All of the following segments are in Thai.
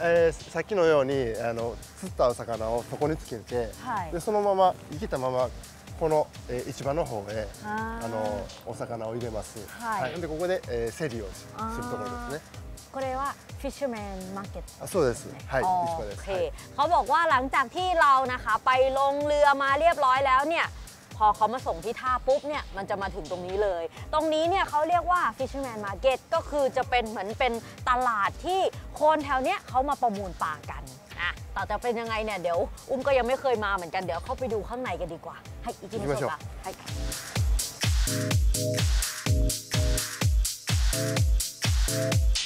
えーさっきのようにあの釣ったお魚をそこにつけて、はいでそのまま生きたままこの、えー市場の方へあーあのお魚を入れます。はいでここで、えー競りをしするあーところですね。これは fisherman market あそうです。はい、อ๋อ 市場 โอ です。 เค はい เขาบอกว่าหลังจากที่เรานะคะไปลงเรือมาเรียบร้อยแล้วเนี่ย พอเขามาส่งที่ท่าปุ๊บเนี่ยมันจะมาถึงตรงนี้เลย ตรงนี้เนี่ยเขาเรียกว่า fisherman market ก็คือจะเป็นเหมือนเป็นตลาดที่คนแถวเนี้ยเขามาประมูลปลากันนะแต่จะเป็นยังไงเนี่ยเดี๋ยวอุ้มก็ยังไม่เคยมาเหมือนกันเดี๋ยวเข้าไปดูข้างในกันดีกว่า ให้อีกทีนึงค่ะให้ Thank you.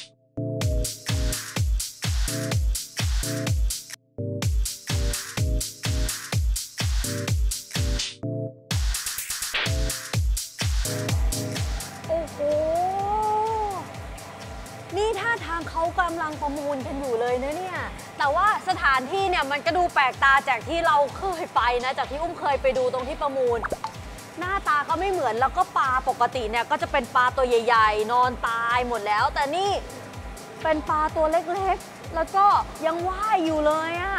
ำลังประมูลกันอยู่เลยนะเนี่ย แต่ว่าสถานที่เนี่ยมันก็ดูแปลกตาจากที่เราเคยไปนะ จากที่อุ้มเคยไปดูตรงที่ประมูล หน้าตาเขาไม่เหมือนแล้วก็ปลาปกติเนี่ยก็จะเป็นปลาตัวใหญ่ๆ นอนตายหมดแล้ว แต่นี่เป็นปลาตัวเล็กๆ แล้วก็ยังว่ายอยู่เลยอะ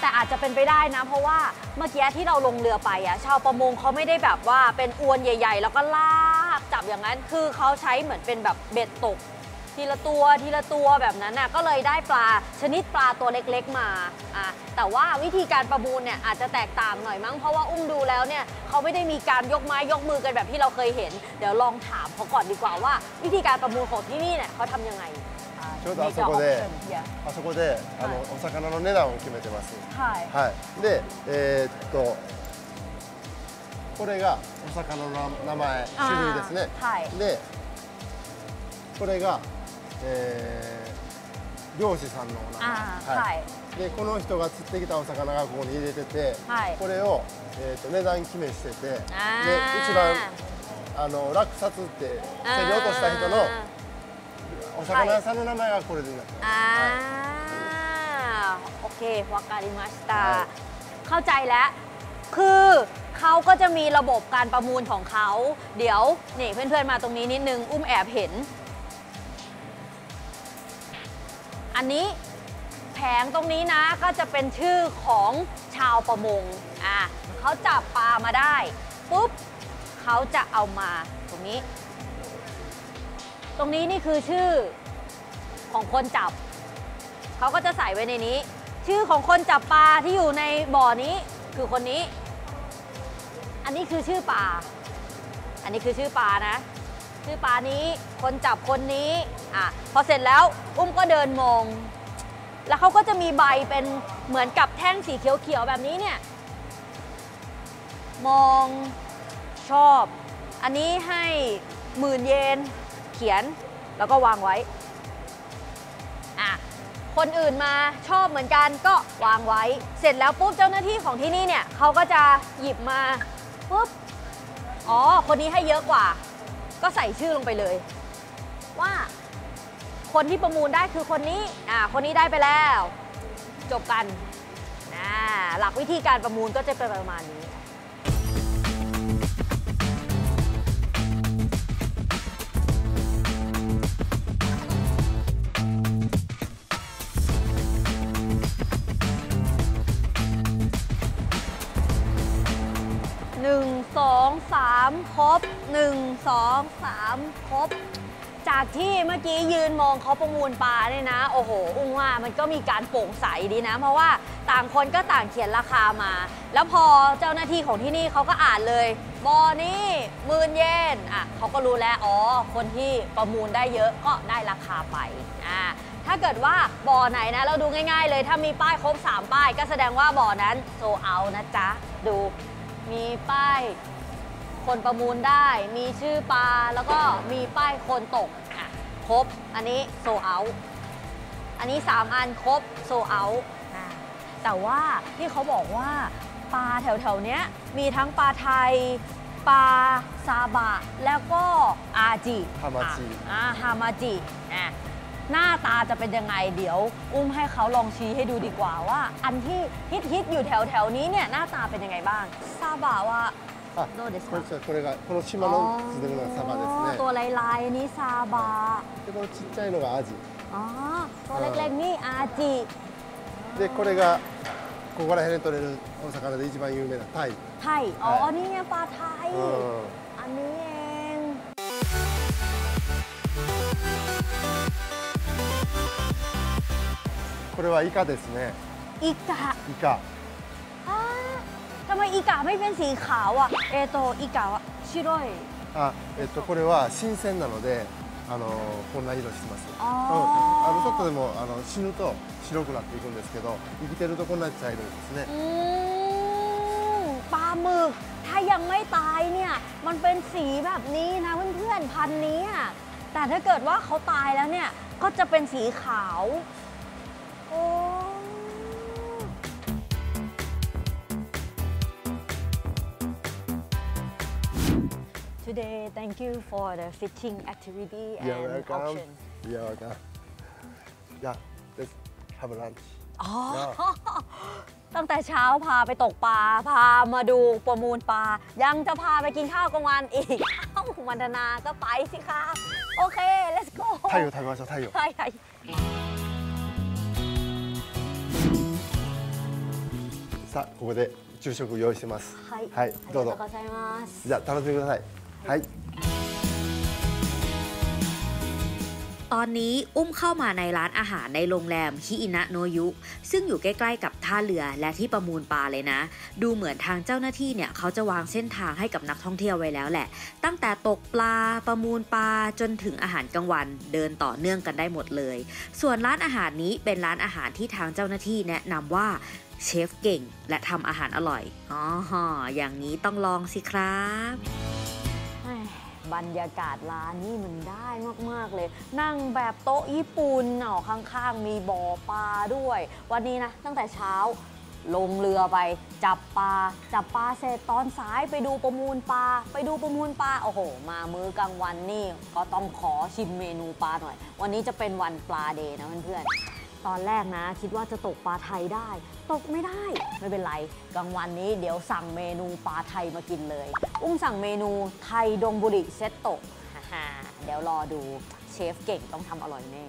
แต่อาจจะเป็นไปได้นะ เพราะว่าเมื่อกี้ที่เราลงเรือไปอะชาวประมงเขาไม่ได้แบบว่าเป็นอวนใหญ่ ๆ แล้วก็ลากจับอย่างนั้นคือเขาใช้เหมือนเป็นแบบเบ็ดตก ทีละตัวทีละตัวแบบนั้นน่ะก็เลยได้ปลาชนิดปลาตัวเล็กๆมาอ่ะแต่ว่าวิธีการประมูลเนี่ยอาจจะแตกต่างหน่อยมั้งเพราะว่าอุ้มดูแล้วเนี่ยเขาไม่ได้มีการยกไม้ยกมือกันแบบที่เราเคยเห็น เดี๋ยวลองถามเขาก่อนดีกว่าว่า วิธีการประมูลของที่นี่เนี่ยเขาทำยังไงอ่า ちょうどあそこ Make で an option here あそこであの、はいお魚の値段を決めてます。ใช่ はい。で、えーっとこれがお魚の名前あー種類ですね。はいで、これが、 えー漁師さんのお名前。あーはいで、この人が釣ってきたお魚がここに入れてて、はいこれを、えーっと値段決めしてて、であー一番あの落札って競り落とした人のお魚屋さんの名前がこれでなってます。 อ่า はい โอเควาการิมาสตา はい เข้าใจแล้ว คือเขาก็จะมีระบบการประมูลของเขา เดี๋ยวนี่เพื่อนๆมาตรงนี้นิดนึง อุ้มแอบเห็น อันนี้แผงตรงนี้นะก็จะเป็นชื่อของชาวประมงอะเขาจับปลามาได้ปุ๊บเขาจะเอามาตรงนี้ ตรงนี้นี่คือชื่อของคนจับ เขาก็จะใส่ไว้ในนี้ ชื่อของคนจับปลาที่อยู่ในบ่อนี้คือคนนี้ อันนี้คือชื่อปลา อันนี้คือชื่อปลานะ ชื่อปลานี้ คนจับคนนี้ อะพอเสร็จแล้วอุ้มก็เดินมอง แล้วเขาก็จะมีใบเป็นเหมือนกับแท่งสีเขียวๆแบบนี้เนี่ย มองชอบ อันนี้ให้หมื่นเยนเขียนแล้วก็วางไว้อะคนอื่นมาชอบเหมือนกันก็วางไว้ เสร็จแล้วปุ๊บเจ้าหน้าที่ของที่นี่เนี่ยเขาก็จะหยิบมาปุ๊บอ๋อ คนนี้ให้เยอะกว่า ก็ใส่ชื่อลงไปเลย ว่า คนที่ประมูลได้คือคนนี้อ่าคนนี้ได้ไปแล้ว จบกันอ่าหลักวิธีการประมูลก็จะเป็นประมาณนี้หนึ่งสองสามครบหนึ่งสองสามครบ จากที่เมื่อกี้ยืนมองเขาประมูลปลาเนี่ยนะ โอ้โห อุ้งว่ามันก็มีการโปร่งใสดีนะ เพราะว่าต่างคนก็ต่างเขียนราคามา แล้วพอเจ้าหน้าที่ของที่นี่เขาก็อ่านเลยบอนี่หมื่นเยนอะเขาก็รู้แล้วอ๋อคนที่ประมูลได้เยอะก็ได้ราคาไปอ่าถ้าเกิดว่าบ่อไหนนะ เราดูง่ายๆเลย ถ้ามีป้ายครบ 3 ป้าย ก็แสดงว่าบ่อนั้นโซเอานะจ๊ะ ดูมีป้าย คนประมูลได้ มีชื่อปลาแล้วก็มีป้ายคนตกอะครบ อันนี้โซเอาอันนี้ 3 อันครบโซเอาแต่ว่าที่เขาบอกว่าปลาแถวๆเนี้ยมีทั้งปลาไทยปลาซาบะ แล้วก็อาจิฮามาจิอ่าฮามาจิอะหน้าตาจะเป็นยังไงเดี๋ยว อุ้มให้เขาลองชี้ให้ดูดีกว่าว่า อันที่ฮิตๆอยู่แถวๆนี้เนี่ยหน้าตาเป็นยังไงบ้างซาบะว่าあどうですかこれこれがこの島のスズメのサバです อ๋อ ね ตัวลายๆอันนี้ซาบะ でこのちっちゃいのがアジ อ อ๋อ ตัวเล็กๆนี่อาจิ でこれがここら辺で取れるお魚で一番有名なタイ、 ไทย อ๋อ はい นี่ไงปลาไทย うん อันนี้เอง これはイカですね อีกะ イカ อ่าทำ ไมอีกะไม่เป็นสีขาวอ่ะ เอโตอีกะวะชิโร่ย あ、えっと、これは新鮮なのであのこんな色してます、あうん、ーあのちょっとでもあの死ぬと白くなっていくんですけど生きてるとこんな茶色いですね อืมปลาหมึก ถ้ายังไม่ตายเนี่ย มันเป็นสีแบบนี้นะเพื่อนๆ พันธุ์นี้อะแต่ถ้าเกิดว่าเขาตายแล้วเนี่ย ก็จะเป็นสีขาว Today thank you for the fishing activity and You're welcome auction You're welcome Yeah let's have a lunch อ๋อ ตั้งแต่เช้าพาไปตกปลา พามาดูประมูลปลา ยังจะพาไปกินข้าวกลางวันอีก เอ้ามันธนาก็ไปสิคะ โอเค let's go 太陽食べましょう太陽 ใช่ใช่ さあここで昼食用意してますはいはいどうぞありがとうございますじゃあ楽しんでください はいตอนนี้อุ้มเข้ามาในร้านอาหารในโรงแรมฮิอินะโนยุ ซึ่งอยู่ใกล้ๆกับท่าเรือและที่ประมูลปลาเลยนะ ดูเหมือนทางเจ้าหน้าที่เนี่ยเขาจะวางเส้นทางให้กับนักท่องเที่ยวไว้แล้วแหละ ตั้งแต่ตกปลาประมูลปลาจนถึงอาหารกลางวัน เดินต่อเนื่องกันได้หมดเลย ส่วนร้านอาหารนี้เป็นร้านอาหารที่ทางเจ้าหน้าที่แนะนำว่าเชฟเก่งและทำอาหารอร่อยอ๋ออย่างนี้ต้องลองสิครับ บรรยากาศร้านนี่มันได้มากๆเลย นั่งแบบโต๊ะญี่ปุ่นเนาะข้างๆ มีบ่อปลาด้วย วันนี้นะ ตั้งแต่เช้าลงเรือไป จับปลาจับปลาเสร็จตอนสายไปดูประมูลปลาไปดูประมูลปลาโอ้โห มามื้อกลางวันนี่ก็ต้องขอชิมเมนูปลาหน่อย วันนี้จะเป็นวันปลาเดย์นะเพื่อนๆ ตอนแรกนะ คิดว่าจะตกปลาไทยได้ ตกไม่ได้ ไม่เป็นไรกลางวันนี้เดี๋ยวสั่งเมนูปลาไทยมากินเลย อุ้มสั่งเมนูไทยดงบุรีเซตโตะฮ่าเดี๋ยวรอดูเชฟเก่งต้องทำอร่อยแน่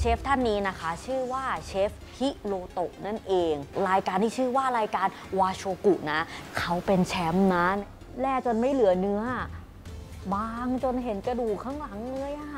เชฟท่านนี้นะคะ ชื่อว่าเชฟฮิโรโตะนั่นเอง รายการที่ชื่อว่ารายการวาโชกุนะ เขาเป็นแชมป์นะแล่จนไม่เหลือเนื้อ บางจนเห็นกระดูกข้างหลังเลยอะ